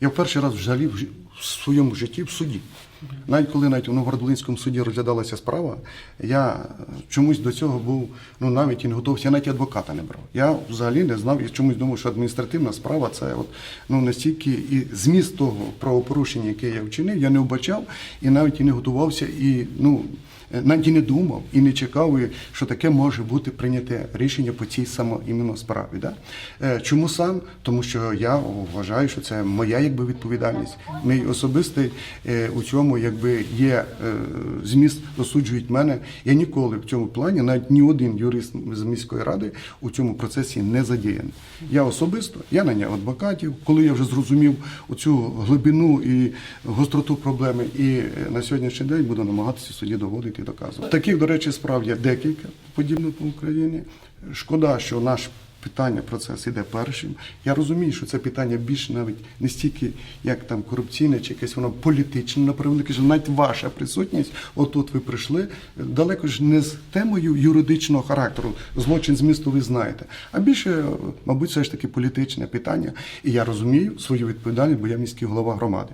Я в перший раз взагалі в своєму житті в суді. Навіть коли навіть у Новоград-Волинському суді розглядалася справа, я чомусь до цього був ну навіть і не готовся, я навіть адвоката не брав. Я взагалі не знав і чомусь думав, що адміністративна справа це от ну настільки і зміст того правопорушення, яке я вчинив, я не вбачав і навіть і не готувався, і ну навіть і не думав і не чекав, що таке може бути прийняте рішення по цій іменно справі. Да? Е, Чому сам? Тому що я вважаю, що це моя якби відповідальність. Мій особистий е, у цьому якби є е, зміст засуджують мене. Я ніколи в цьому плані, навіть ні один юрист з міської ради у цьому процесі не задіяний. Я особисто, я наняв адвокатів, коли я вже зрозумів оцю глибину і гостроту проблеми, і е, на сьогоднішній день буду намагатися суді доводити і доказувати. Таких, до речі, справ є декілька подібних по Україні. Шкода, що наш питання процес іде першим. Я розумію, що це питання більш навіть не стільки як там корупційне чи якесь воно політичне, на превеликий жаль, навіть ваша присутність, отут ви прийшли, далеко ж не з темою юридичного характеру, злочин змісту ви знаєте, а більше, мабуть, все ж таки політичне питання. І я розумію свою відповідальність, бо я міський голова громади.